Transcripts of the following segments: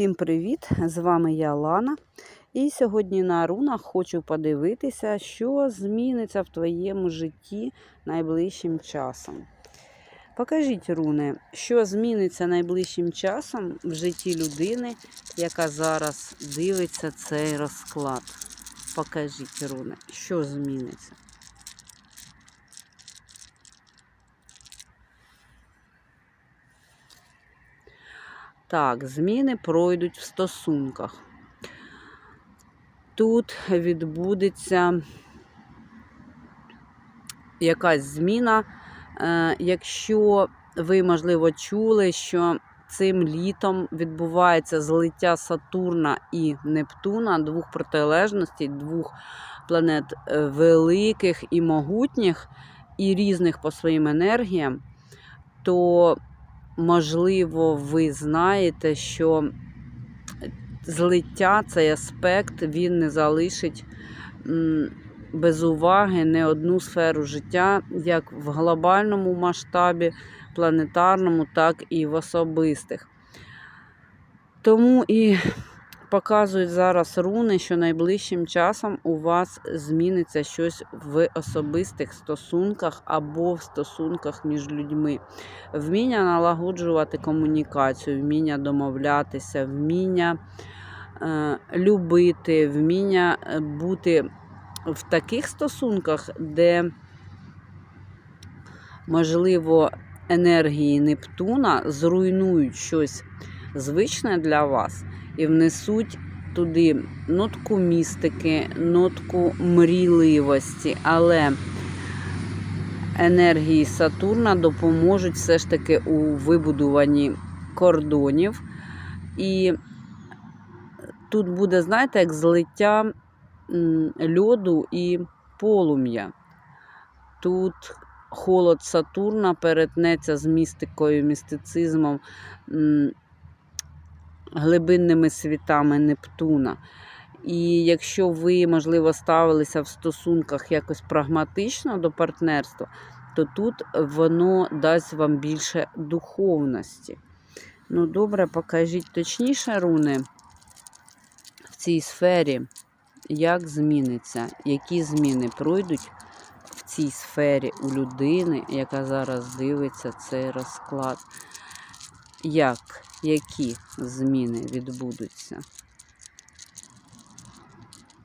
Всім привіт! З вами я Лана. І сьогодні на рунах хочу подивитися, що зміниться в твоєму житті найближчим часом. Покажіть, руни, що зміниться найближчим часом в житті людини, яка зараз дивиться цей розклад. Покажіть, руни, що зміниться. Так, зміни пройдуть в стосунках. Тут відбудеться якась зміна. Е, Якщо ви, можливо, чули, що цим літом відбувається злиття Сатурна і Нептуна, двох протилежностей, двох планет е, великих і могутніх, і різних по своїм енергіям, то можливо, ви знаєте, що злиття, цей аспект, він не залишить без уваги не одну сферу життя, як в глобальному масштабі, планетарному, так і в особистих. Тому і показують зараз руни, що найближчим часом у вас зміниться щось в особистих стосунках або в стосунках між людьми. Вміння налагоджувати комунікацію, вміння домовлятися, вміння е, любити, вміння е, бути в таких стосунках, де, можливо, енергії Нептуна зруйнують щось звичне для вас і внесуть туди нотку містики, нотку мрійливості, але енергії Сатурна допоможуть все ж таки у вибудуванні кордонів. І тут буде, знаєте, як злиття льоду і полум'я. Тут холод Сатурна перетнеться з містикою, містицизмом глибинними світами Нептуна. І якщо ви, можливо, ставилися в стосунках якось прагматично до партнерства, то тут воно дасть вам більше духовності. Ну, добре, покажіть точніше, руни в цій сфері, як зміниться, які зміни пройдуть в цій сфері у людини, яка зараз дивиться цей розклад. Як які зміни відбудуться.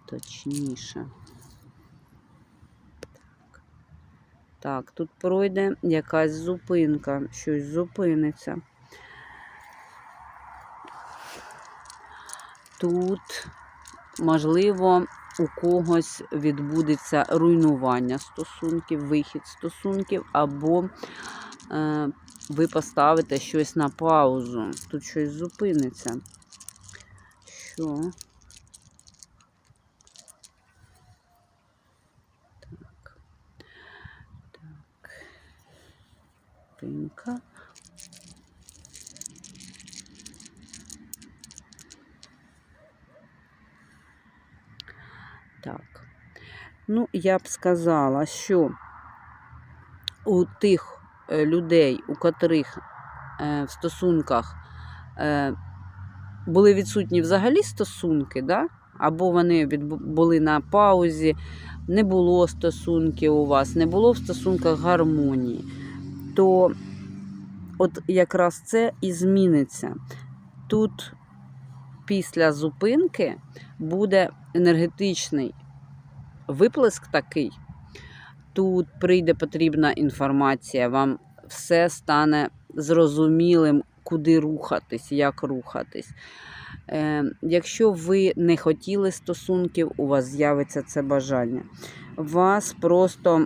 Точніше. Так. так, тут пройде якась зупинка, щось зупиниться. Тут, можливо, у когось відбудеться руйнування стосунків, вихід стосунків, або е, ви поставите щось на паузу. Тут щось зупиниться. Що? Так. Так. Пинка. Так. Ну, я б сказала, що у тих людей, у котрих е, в стосунках е, були відсутні взагалі стосунки, да? або вони були на паузі, не було стосунків у вас, не було в стосунках гармонії, то от якраз це і зміниться. Тут після зупинки буде енергетичний виплеск такий, тут прийде потрібна інформація, вам все стане зрозумілим, куди рухатись, як рухатись. Е, Якщо ви не хотіли стосунків, у вас з'явиться це бажання. Вас просто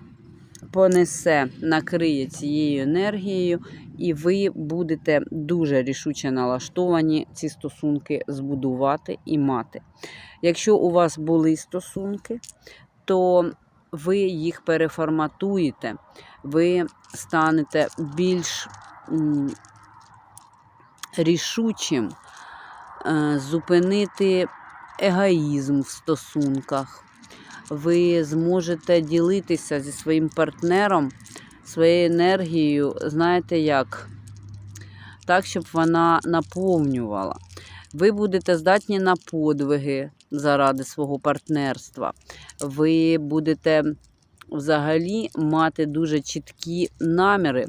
понесе, накриє цією енергією, і ви будете дуже рішуче налаштовані ці стосунки збудувати і мати. Якщо у вас були стосунки, то ви їх переформатуєте, ви станете більш рішучим е, зупинити егоїзм в стосунках. Ви зможете ділитися зі своїм партнером своєю енергією, знаєте як? Так, щоб вона наповнювала. Ви будете здатні на подвиги заради свого партнерства. Ви будете взагалі мати дуже чіткі наміри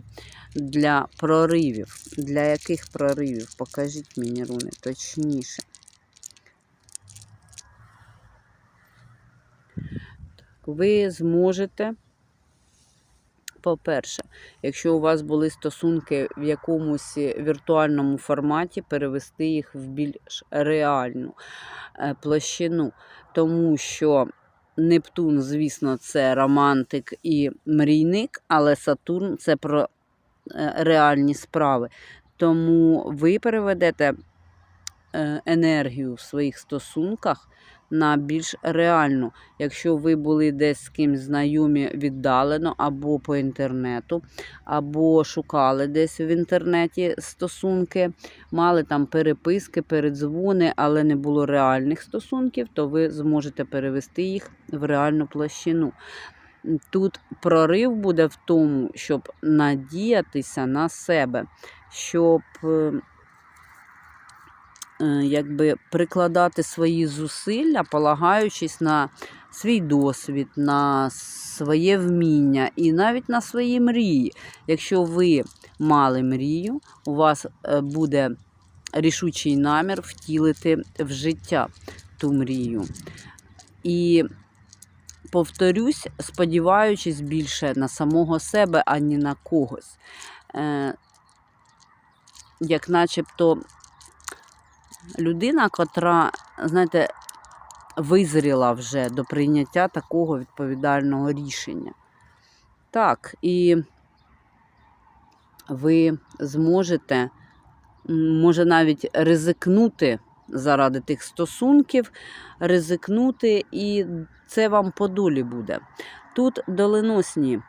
для проривів. Для яких проривів? Покажіть мені, руни, точніше. Ви зможете, по-перше, якщо у вас були стосунки в якомусь віртуальному форматі, перевести їх в більш реальну е, площину, тому що Нептун, звісно, це романтик і мрійник, але Сатурн це про е, реальні справи. Тому ви переведете е, енергію в своїх стосунках на більш реальну. Якщо ви були десь з кимсь знайомі віддалено або по інтернету, або шукали десь в інтернеті стосунки, мали там переписки, передзвони, але не було реальних стосунків, то ви зможете перевести їх в реальну площину. Тут прорив буде в тому, щоб надіятися на себе, щоб е, якби прикладати свої зусилля, полагаючись на свій досвід, на своє вміння і навіть на свої мрії. Якщо ви мали мрію, у вас е, буде рішучий намір втілити в життя ту мрію. І повторюсь, сподіваючись більше на самого себе, а не на когось. Е, Як начебто людина, котра, знаєте, визріла вже до прийняття такого відповідального рішення. Так, і ви зможете, може навіть ризикнути заради тих стосунків, ризикнути, і це вам по долі буде. Тут доленосні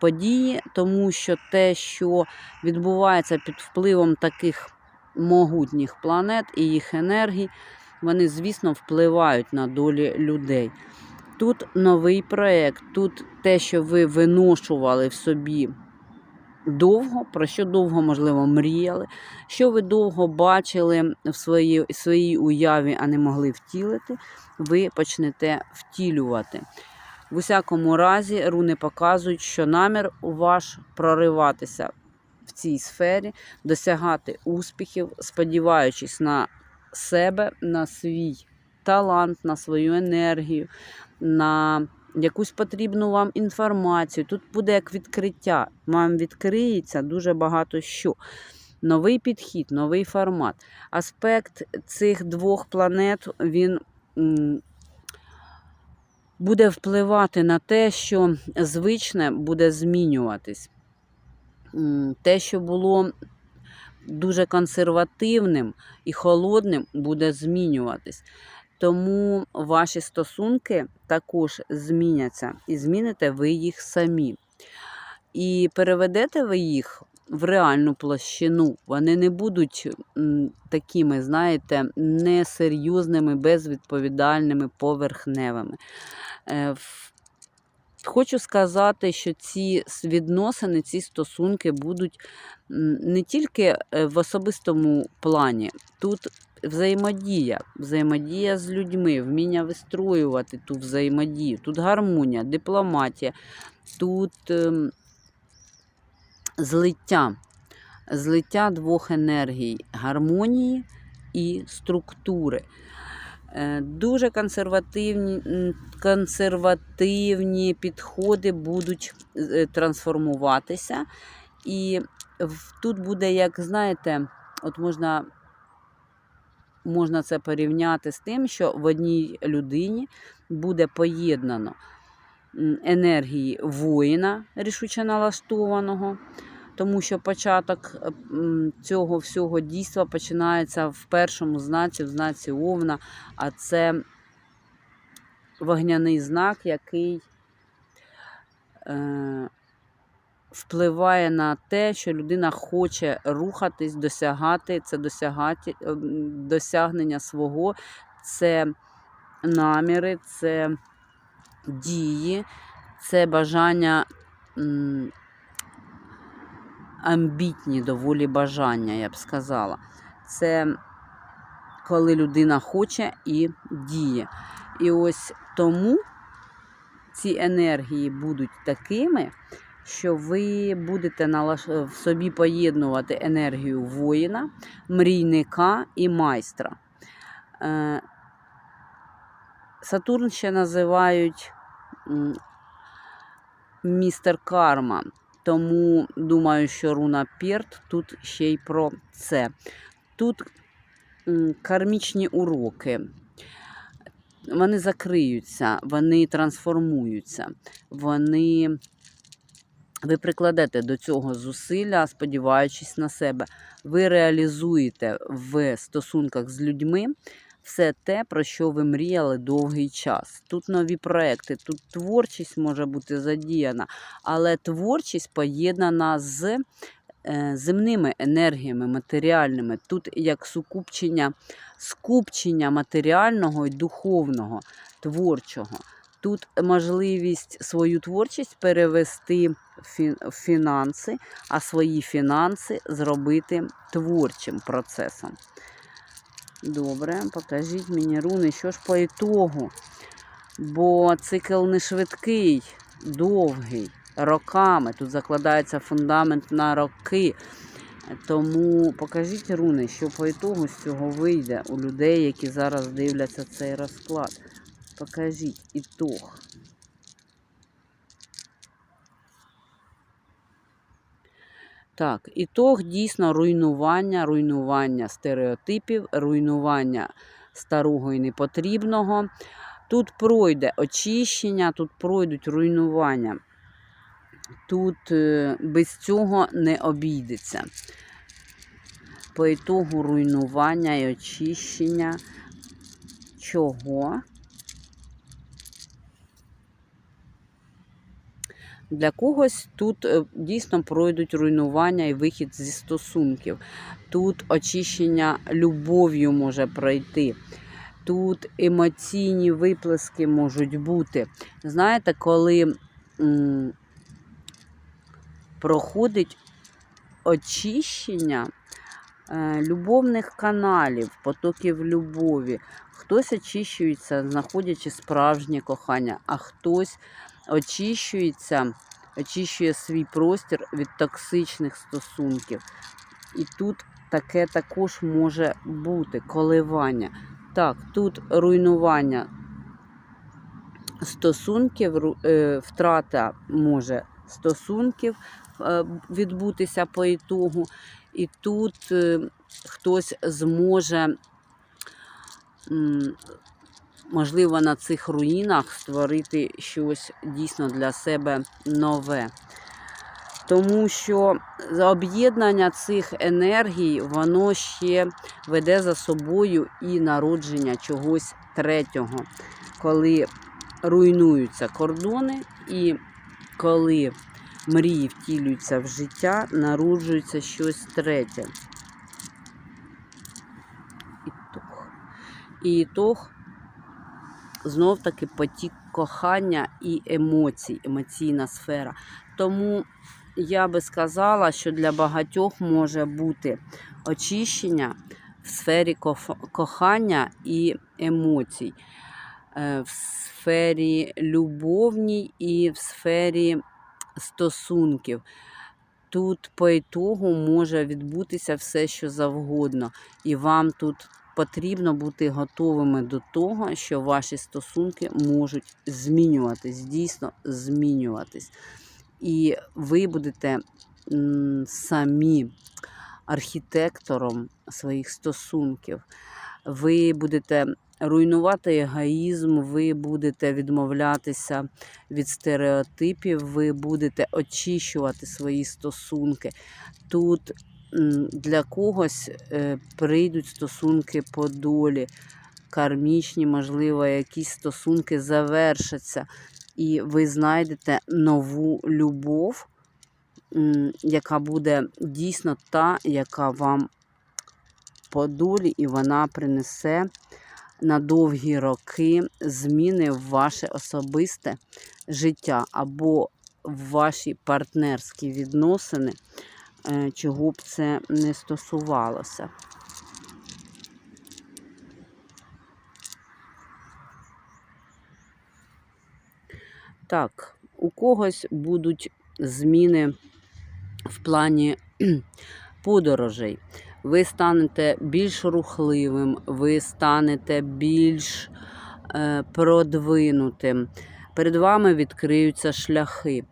події, тому що те, що відбувається під впливом таких могутніх планет і їх енергій, вони, звісно, впливають на долі людей. Тут новий проєкт, тут те, що ви виношували в собі довго, про що довго, можливо, мріяли, що ви довго бачили в своїй, своїй уяві, а не могли втілити, ви почнете втілювати. В усякому разі, руни показують, що намір ваш прориватися цій сфері, досягати успіхів, сподіваючись на себе, на свій талант, на свою енергію, на якусь потрібну вам інформацію. Тут буде як відкриття. Вам відкриється дуже багато що. Новий підхід, новий формат. Аспект цих двох планет він буде впливати на те, що звичне буде змінюватись. Те, що було дуже консервативним і холодним, буде змінюватись. Тому ваші стосунки також зміняться, і зміните ви їх самі. І переведете ви їх в реальну площину. Вони не будуть такими, знаєте, несерйозними, безвідповідальними, поверхневими. Хочу сказати, що ці відносини, ці стосунки будуть не тільки е, в особистому плані. Тут взаємодія, взаємодія з людьми, вміння вистроювати ту взаємодію, тут гармонія, дипломатія, тут ем, злиття, злиття двох енергій, гармонії і структури. Е, Дуже консервативні, консервативні підходи будуть е, трансформуватися. І тут буде, як знаєте, от можна, можна це порівняти з тим, що в одній людині буде поєднано енергії воїна, рішуче налаштованого, тому що початок е, цього всього дійства починається в першому знаці, в знаці Овна, а це вогняний знак, який е, впливає на те, що людина хоче рухатись, досягати, це досягати, е, досягнення свого, це наміри, це дії, це бажання. Амбітні доволі бажання, я б сказала. Це коли людина хоче і діє. І ось тому ці енергії будуть такими, що ви будете в собі поєднувати енергію воїна, мрійника і майстра. Е, Сатурн ще називають містер Карма. Тому думаю, що руна Перт тут ще й про це. Тут кармічні уроки. Вони закриються, вони трансформуються, вони. Ви прикладете до цього зусилля, сподіваючись на себе. Ви реалізуєте в стосунках з людьми все те, про що ви мріяли довгий час. Тут нові проекти, тут творчість може бути задіяна, але творчість поєднана з е, земними енергіями, матеріальними. Тут як сукупчення, скупчення матеріального і духовного, творчого. Тут можливість свою творчість перевести в фінанси, а свої фінанси зробити творчим процесом. Добре, покажіть мені руни, що ж по ітогу. Бо цикл не швидкий, довгий, роками. Тут закладається фундамент на роки. Тому покажіть руни, що по ітогу з цього вийде у людей, які зараз дивляться цей розклад. Покажіть ітог. Так, ітог дійсно руйнування, руйнування стереотипів, руйнування старого і непотрібного. Тут пройде очищення, тут пройдуть руйнування. Тут е, без цього не обійдеться. По ітогу руйнування і очищення чого? Для когось тут е, дійсно пройдуть руйнування і вихід зі стосунків. Тут очищення любов'ю може пройти. Тут емоційні виплески можуть бути. Знаєте, коли м, проходить очищення е, любовних каналів, потоків любові, хтось очищується, знаходячи справжнє кохання, а хтось очищується, очищує свій простір від токсичних стосунків. І тут таке також може бути коливання. Так, тут руйнування стосунків, е, втрата може стосунків е, відбутися по ітогу. І тут е, хтось зможе, можливо, на цих руїнах створити щось дійсно для себе нове. Тому що об'єднання цих енергій, воно ще веде за собою і народження чогось третього, коли руйнуються кордони, і коли мрії втілюються в життя, народжується щось третє. Ітог. І ітог знов таки потік кохання і емоцій, емоційна сфера. Тому я би сказала, що для багатьох може бути очищення в сфері кохання і емоцій, е, в сфері любовній і в сфері стосунків. Тут по ітогу може відбутися все, що завгодно, і вам тут потрібно бути готовими до того, що ваші стосунки можуть змінюватись, дійсно змінюватись. І ви будете самі архітектором своїх стосунків. Ви будете руйнувати егоїзм, ви будете відмовлятися від стереотипів, ви будете очищувати свої стосунки. Тут для когось е, прийдуть стосунки по долі, кармічні, можливо, якісь стосунки завершаться, і ви знайдете нову любов, яка буде дійсно та, яка вам по долі, і вона принесе на довгі роки зміни в ваше особисте життя або в ваші партнерські відносини, Е, чого б це не стосувалося. Так, у когось будуть зміни в плані подорожей. Ви станете більш рухливим, ви станете більш е, продвинутим. Перед вами відкриються шляхи.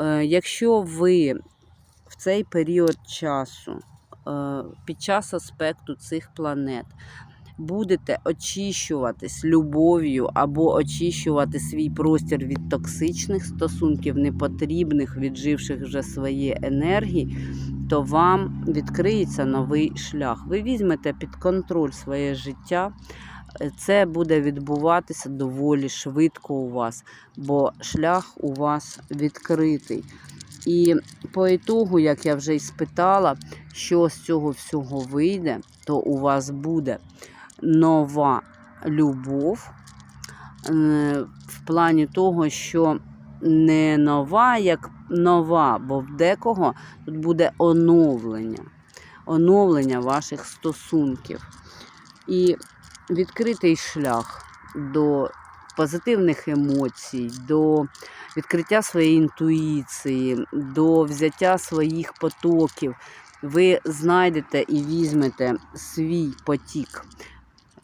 Е, якщо ви в цей період часу, е, під час аспекту цих планет, будете очищуватись любов'ю або очищувати свій простір від токсичних стосунків, непотрібних, відживших вже свої енергії, то вам відкриється новий шлях. Ви візьмете під контроль своє життя. Це буде відбуватися доволі швидко у вас, бо шлях у вас відкритий. І по ітогу, як я вже й спитала, що з цього всього вийде, то у вас буде нова любов е, в плані того, що не нова, як нова, бо в декого тут буде оновлення, оновлення ваших стосунків. І відкритий шлях до позитивних емоцій, до відкриття своєї інтуїції, до взяття своїх потоків. Ви знайдете і візьмете свій потік.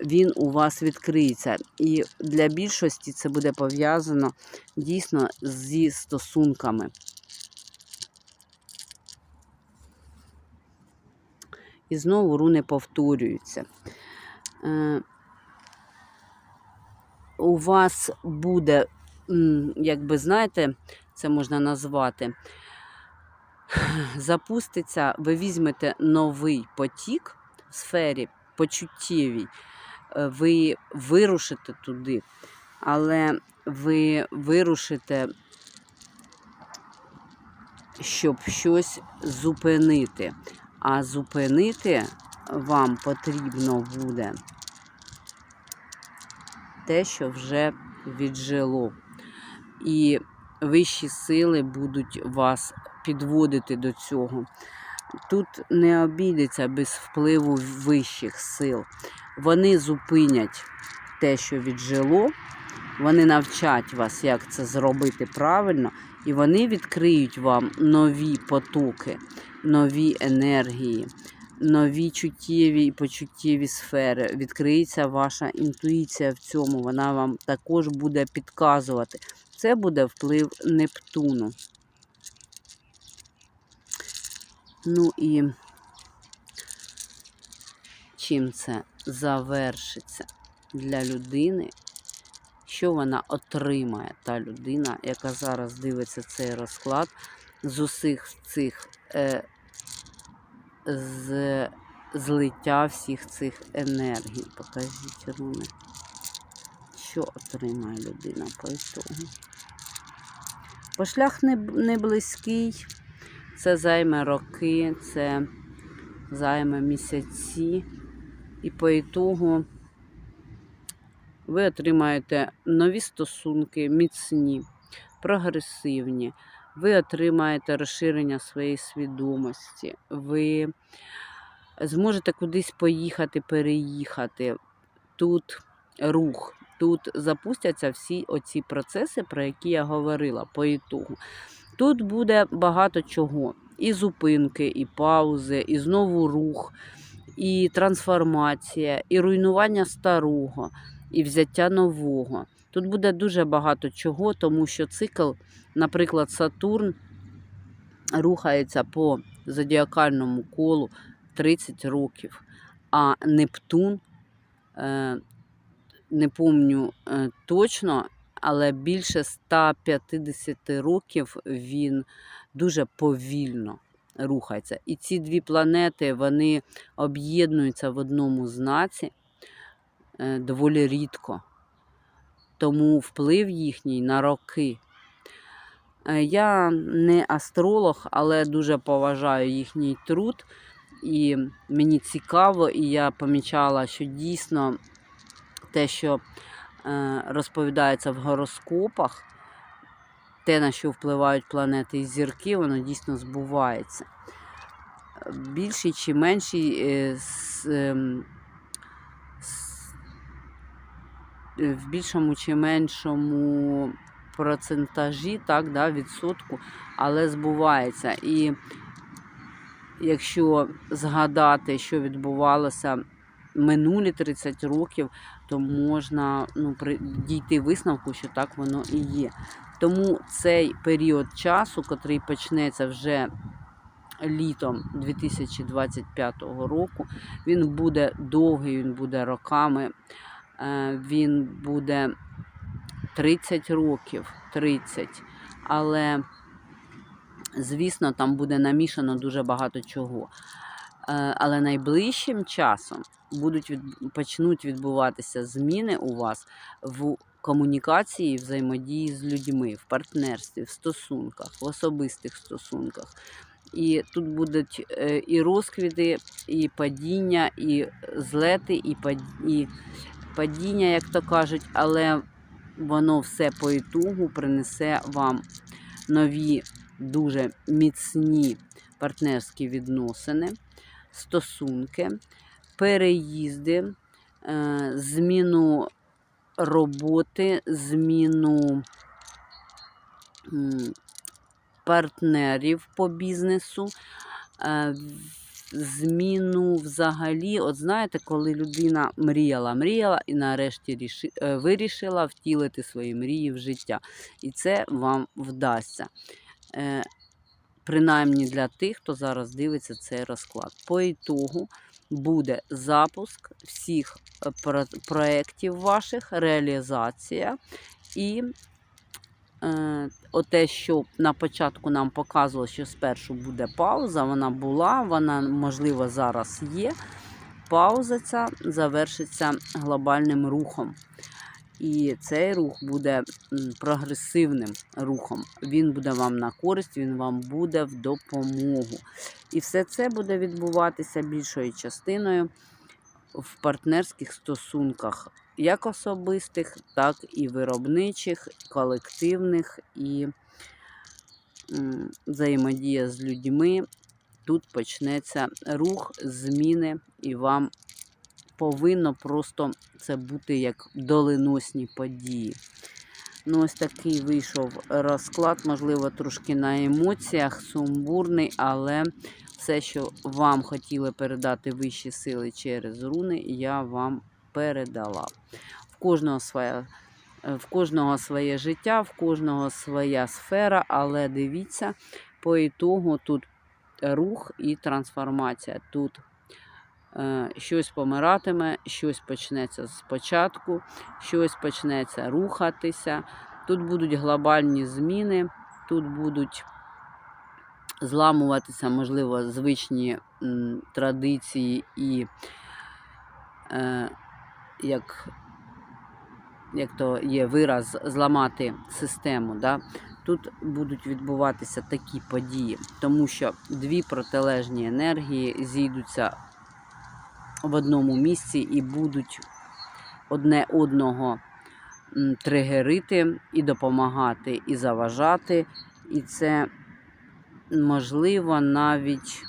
Він у вас відкриється. І для більшості це буде пов'язано дійсно зі стосунками. І знову руни повторюються. У вас буде, як би знаєте, це можна назвати, запуститься, ви візьмете новий потік в сфері почуттєвій, е, ви вирушите туди, але ви вирушите, щоб щось зупинити. А зупинити вам потрібно буде те, що вже віджило. І вищі сили будуть вас підводити до цього. Тут не обійдеться без впливу вищих сил. Вони зупинять те, що віджило, вони навчать вас, як це зробити правильно, і вони відкриють вам нові потоки, нові енергії, нові чуттєві і почуттєві сфери. Відкриється ваша інтуїція в цьому, вона вам також буде підказувати. Це буде вплив Нептуну. Ну і чим це завершиться для людини, що вона отримає, та людина, яка зараз дивиться цей розклад з усіх цих е, з злиття всіх цих енергій. Покажіть руни. Що отримає людина по ітогу? Бо шлях не, не близький, це займе роки, це займе місяці. І по ітогу ви отримаєте нові стосунки, міцні, прогресивні. Ви отримаєте розширення своєї свідомості. Ви зможете кудись поїхати, переїхати. Тут рух. Тут запустяться всі оці процеси, про які я говорила по ітогу. Тут буде багато чого. І зупинки, і паузи, і знову рух, і трансформація, і руйнування старого, і взяття нового. Тут буде дуже багато чого, тому що цикл, наприклад, Сатурн рухається по зодіакальному колу 30 років, а Нептун, е, не помню е, точно, але більше 150 років він дуже повільно рухається. І ці дві планети вони об'єднуються в одному знаці е, доволі рідко. Тому вплив їхній на роки. Е, Я не астролог, але дуже поважаю їхній труд. І мені цікаво, і я помічала, що дійсно те, що е, розповідається в гороскопах, те, на що впливають планети і зірки, воно дійсно збувається. Більший чи менший в більшому чи меншому процентажі, так, да, відсотку, але збувається. І якщо згадати, що відбувалося минулі 30 років, то можна ну, дійти висновку, що так воно і є. Тому цей період часу, котрий почнеться вже літом 2025 року, він буде довгий, він буде роками, е, він буде 30 років, 30, але, звісно, там буде намішано дуже багато чого. Е, Але найближчим часом будуть від... почнуть відбуватися зміни у вас в комунікації, взаємодії з людьми, в партнерстві, в стосунках, в особистих стосунках. І тут будуть е, і розквіти, і падіння, і злети, і пад- і падіння, як то кажуть, але воно все по ітогу принесе вам нові, дуже міцні партнерські відносини, стосунки, переїзди, е, зміну роботи, зміну партнерів по бізнесу, е, зміну взагалі, от знаєте, коли людина мріяла, мріяла і нарешті ріши, е, вирішила втілити свої мрії в життя. І це вам вдасться. Е, Принаймні для тих, хто зараз дивиться цей розклад. По ітогу буде запуск всіх е, про- проєктів ваших, реалізація і е, оте, що на початку нам показувало, що спершу буде пауза, вона була, вона, можливо, зараз є. Пауза ця завершиться глобальним рухом. І цей рух буде прогресивним рухом. Він буде вам на користь, він вам буде в допомогу. І все це буде відбуватися більшою частиною в партнерських стосунках, як особистих, так і виробничих, колективних і взаємодія з людьми. Тут почнеться рух, зміни, і вам повинно просто це бути як доленосні події. Ну, ось такий вийшов розклад, можливо, трошки на емоціях, сумбурний, але все, що вам хотіли передати вищі сили через руни, я вам передала. В кожного своя. В кожного своє життя, в кожного своя сфера, але дивіться, по ітогу тут рух і трансформація. Тут е, щось помиратиме, щось почнеться спочатку, щось почнеться рухатися. Тут будуть глобальні зміни, тут будуть зламуватися, можливо, звичні традиції і е, як, як то є вираз, зламати систему. Да? Тут будуть відбуватися такі події, тому що дві протилежні енергії зійдуться в одному місці і будуть одне одного тригерити і допомагати, і заважати. І це, можливо, навіть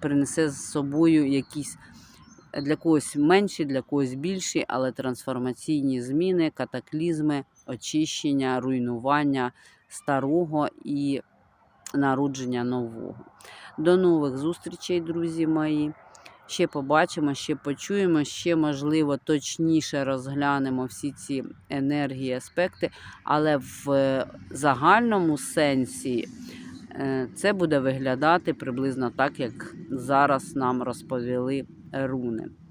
принесе з собою якісь для когось менші, для когось більші, але трансформаційні зміни, катаклізми, очищення, руйнування старого і народження нового. До нових зустрічей, друзі мої. Ще побачимо, ще почуємо, ще, можливо, точніше розглянемо всі ці енергії, аспекти, але в загальному сенсі е, це буде виглядати приблизно так, як зараз нам розповіли руни.